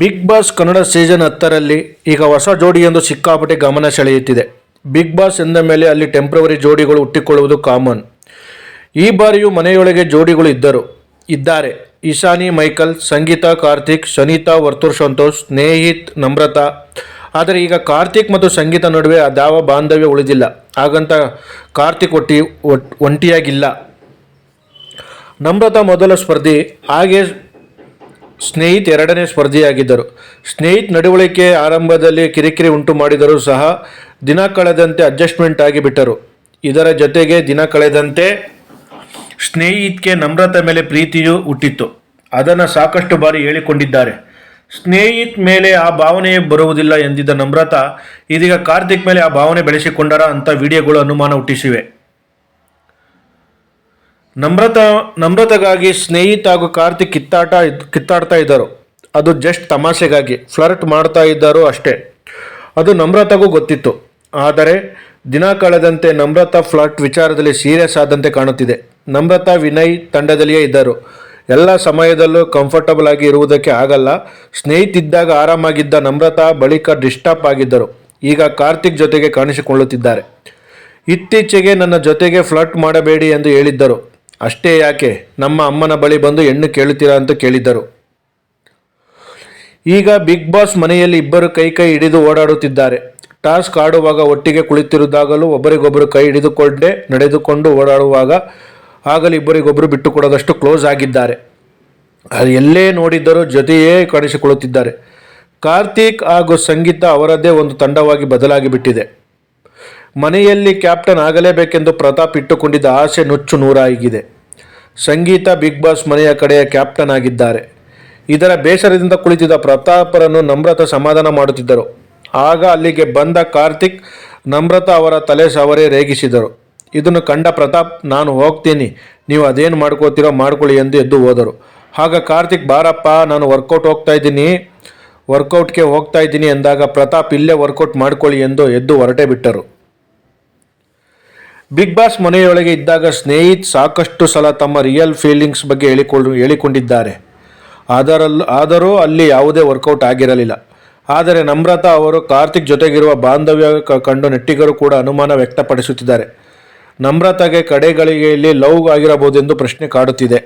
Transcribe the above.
Big boss Kannada season ಹತ್ತರಲ್ಲಿ ಈಗ ಹೊಸ ಜೋಡಿಯೊಂದು ಸಿಕ್ಕಾಪಟ್ಟೆ ಗಮನ ಸೆಳೆಯುತ್ತಿದೆ. ಬಿಗ್ ಬಾಸ್ ಎಂದ ಮೇಲೆ ಅಲ್ಲಿ ಟೆಂಪ್ರವರಿ ಜೋಡಿಗಳು ಹುಟ್ಟಿಕೊಳ್ಳುವುದು ಕಾಮನ್ ಈ ಬಾರಿಯೂ ಮನೆಯೊಳಗೆ ಜೋಡಿಗಳು ಇದ್ದರು. ಇದ್ದಾರೆ. ಇಶಾನಿ ಮೈಕಲ್, ಸಂಗೀತಾ, ಕಾರ್ತಿಕ್ ಸನಿತಾ ವರ್ತೂರ್ ಸಂತೋಷ್, ಸ್ನೇಹಿತ್, ನಮ್ರತಾ. ಆದರೆ ಈಗ ಕಾರ್ತಿಕ್ ಮತ್ತು ಸಂಗೀತ ನಡುವೆ ಅದಾವ ಬಾಂಧವ್ಯ ಉಳಿದಿಲ್ಲ. ಹಾಗಂತ ಕಾರ್ತಿಕ್ ಒಟ್ಟಿ ಒಟ್ ಒಂಟಿಯಾಗಿಲ್ಲ. ನಮ್ರತಾ ಮೊದಲ ಸ್ಪರ್ಧಿ. ಹಾಗೆ ಸ್ನೇಹಿತ್ ಎರಡನೇ ಸ್ಪರ್ಧಿಯಾಗಿದ್ದರು. ಸ್ನೇಹಿತ್ ನಡವಳಿಕೆ ಆರಂಭದಲ್ಲಿ ಕಿರಿಕಿರಿ ಉಂಟು ಮಾಡಿದರೂ ಸಹ ದಿನ ಕಳೆದಂತೆ ಅಡ್ಜಸ್ಟ್ಮೆಂಟ್ ಆಗಿಬಿಟ್ಟರು ಇದರ ಜೊತೆಗೆ ದಿನ ಕಳೆದಂತೆ ಸ್ನೇಹಿತ್ಗೆ ನಮ್ರತ ಮೇಲೆ ಪ್ರೀತಿಯೂ ಹುಟ್ಟಿತ್ತು. ಅದನ್ನು ಸಾಕಷ್ಟು ಬಾರಿ ಹೇಳಿಕೊಂಡಿದ್ದಾರೆ. ಸ್ನೇಹಿತ್ ಮೇಲೆ ಆ ಭಾವನೆ ಬರುವುದಿಲ್ಲ ಎಂದಿದ್ದ ನಮ್ರತಾ, ಇದೀಗ ಕಾರ್ತಿಕ್ ಮೇಲೆ ಆ ಭಾವನೆ ಬೆಳೆಸಿಕೊಂಡರ ಅಂತ ವಿಡಿಯೋಗಳು ಅನುಮಾನ ಹುಟ್ಟಿಸಿವೆ. ನಮ್ರತ, ನಮ್ರತಗಾಗಿ ಸ್ನೇಹಿತ ಹಾಗೂ ಕಾರ್ತಿಕ್ ಕಿತ್ತಾಟ ಕಿತ್ತಾಡ್ತಾ ಇದ್ದರು. ಅದು ಜಸ್ಟ್ ತಮಾಷೆಗಾಗಿ. ಫ್ಲರ್ಟ್ ಮಾಡ್ತಾ ಇದ್ದರು ಅಷ್ಟೇ. ಅದು ನಮ್ರತಗೂ ಗೊತ್ತಿತ್ತು. ಆದರೆ, ದಿನ ಕಳೆದಂತೆ ನಮ್ರತ ಫ್ಲರ್ಟ್ ವಿಚಾರದಲ್ಲಿ ಸೀರಿಯಸ್ ಆದಂತೆ ಕಾಣುತ್ತಿದೆ. ನಮ್ರತ ವಿನಯ್ ತಂಡದಲ್ಲಿಯೇ ಇದ್ದರು. ಎಲ್ಲ ಸಮಯದಲ್ಲೂ ಕಂಫರ್ಟಬಲ್ ಆಗಿ ಇರುವುದಕ್ಕೆ ಆಗಲ್ಲ. ಸ್ನೇಹಿತಿದ್ದಾಗ ಆರಾಮಾಗಿದ್ದ ನಮ್ರತ ಬಳಿಕ ಡಿಸ್ಟರ್ಬ್ ಆಗಿದ್ದರು. ಈಗ ಕಾರ್ತಿಕ್ ಜೊತೆಗೆ ಕಾಣಿಸಿಕೊಳ್ಳುತ್ತಿದ್ದಾರೆ. ಇತ್ತೀಚೆಗೆ ನನ್ನ ಜೊತೆಗೆ ಫ್ಲರ್ಟ್ ಮಾಡಬೇಡಿ ಎಂದು ಹೇಳಿದ್ದರು. ಅಷ್ಟೇ ಯಾಕೆ ನಮ್ಮ ಅಮ್ಮನ ಬಳಿ ಬಂದು ಹೆಣ್ಣು ಕೇಳುತ್ತೀರಾ ಅಂತ ಕೇಳಿದ್ದರು. ಈಗ ಬಿಗ್ ಬಾಸ್ ಮನೆಯಲ್ಲಿ ಇಬ್ಬರು ಕೈ ಕೈ ಹಿಡಿದು ಓಡಾಡುತ್ತಿದ್ದಾರೆ. ಟಾಸ್ಕ್ ಆಡುವಾಗ ಒಟ್ಟಿಗೆ ಕುಳಿತಿರುವುದಾಗಲೂ ಒಬ್ಬರಿಗೊಬ್ಬರು ಕೈ ಹಿಡಿದುಕೊಂಡೇ ನಡೆದುಕೊಂಡು ಓಡಾಡುವಾಗ ಆಗಲಿ ಇಬ್ಬರಿಗೊಬ್ಬರು ಬಿಟ್ಟುಕೊಡದಷ್ಟು ಕ್ಲೋಸ್ ಆಗಿದ್ದಾರೆ. ಎಲ್ಲೇ ನೋಡಿದ್ದರೂ ಜೊತೆಯೇ ಕಾಣಿಸಿಕೊಳ್ಳುತ್ತಿದ್ದಾರೆ. ಕಾರ್ತಿಕ್ ಹಾಗೂ ಸಂಗೀತ ಅವರದ್ದೇ ಒಂದು ತಂಡವಾಗಿ ಬದಲಾಗಿ ಬಿಟ್ಟಿದೆ ಮನೆಯಲ್ಲಿ ಕ್ಯಾಪ್ಟನ್ ಆಗಲೇಬೇಕೆಂದು ಪ್ರತಾಪ್ ಇಟ್ಟುಕೊಂಡಿದ್ದ ಆಸೆ ನುಚ್ಚು ನೂರಾಗಿದೆ. ಸಂಗೀತ, ಬಿಗ್ ಬಾಸ್ ಮನೆಯ ಕಡೆಯ ಕ್ಯಾಪ್ಟನ್ ಆಗಿದ್ದಾರೆ. ಇದರ ಬೇಸರದಿಂದ ಕುಳಿತಿದ್ದ ಪ್ರತಾಪರನ್ನು ನಮ್ರತ ಸಮಾಧಾನ ಮಾಡುತ್ತಿದ್ದರು. ಆಗ ಅಲ್ಲಿಗೆ ಬಂದ ಕಾರ್ತಿಕ್ ನಮ್ರತ ಅವರ ತಲೆ ಸವರೇ ರೇಗಿಸಿದರು. ಇದನ್ನು ಕಂಡ ಪ್ರತಾಪ್, ನಾನು ಹೋಗ್ತೀನಿ. ನೀವು ಅದೇನು ಮಾಡ್ಕೋತೀರೋ ಮಾಡ್ಕೊಳ್ಳಿ ಎಂದು ಎದ್ದು ಹೋದರು. ಆಗ ಕಾರ್ತಿಕ್, ಬಾರಪ್ಪ, ನಾನು ವರ್ಕೌಟ್ ಹೋಗ್ತಾ ಇದ್ದೀನಿ. ವರ್ಕೌಟ್ಗೆ ಹೋಗ್ತಾ ಇದ್ದೀನಿ ಎಂದಾಗ ಪ್ರತಾಪ್, ಇಲ್ಲೇ ವರ್ಕೌಟ್ ಮಾಡ್ಕೊಳ್ಳಿ ಎಂದು ಎದ್ದು ಹೊರಟೇ ಬಿಟ್ಟರು. ಬಿಗ್ ಬಾಸ್ ಮನೆಯೊಳಗೆ ಇದ್ದಾಗ ಸ್ನೇಹಿತ್ ಸಾಕಷ್ಟು ಸಲ ತಮ್ಮ ರಿಯಲ್ ಫೀಲಿಂಗ್ಸ್ ಬಗ್ಗೆ ಹೇಳಿಕೊಳ್ಳು ಹೇಳಿಕೊಂಡಿದ್ದಾರೆ. ಅದರಲ್ಲೂ ಆದರೂ ಅಲ್ಲಿ ಯಾವುದೇ ವರ್ಕೌಟ್ ಆಗಿರಲಿಲ್ಲ. ಆದರೆ ನಮ್ರತಾ ಅವರು ಕಾರ್ತಿಕ್ ಜೊತೆಗಿರುವ ಬಾಂಧವ್ಯ ಕಂಡು ನೆಟ್ಟಿಗರು ಕೂಡ ಅನುಮಾನ ವ್ಯಕ್ತಪಡಿಸುತ್ತಿದ್ದಾರೆ. ನಮ್ರತಾಗೆ ಕಡೆಗಳಿಗೆಯಲ್ಲಿ ಲವ್ ಆಗಿರಬಹುದೆಂದು ಪ್ರಶ್ನೆ ಕಾಡುತ್ತಿದೆ.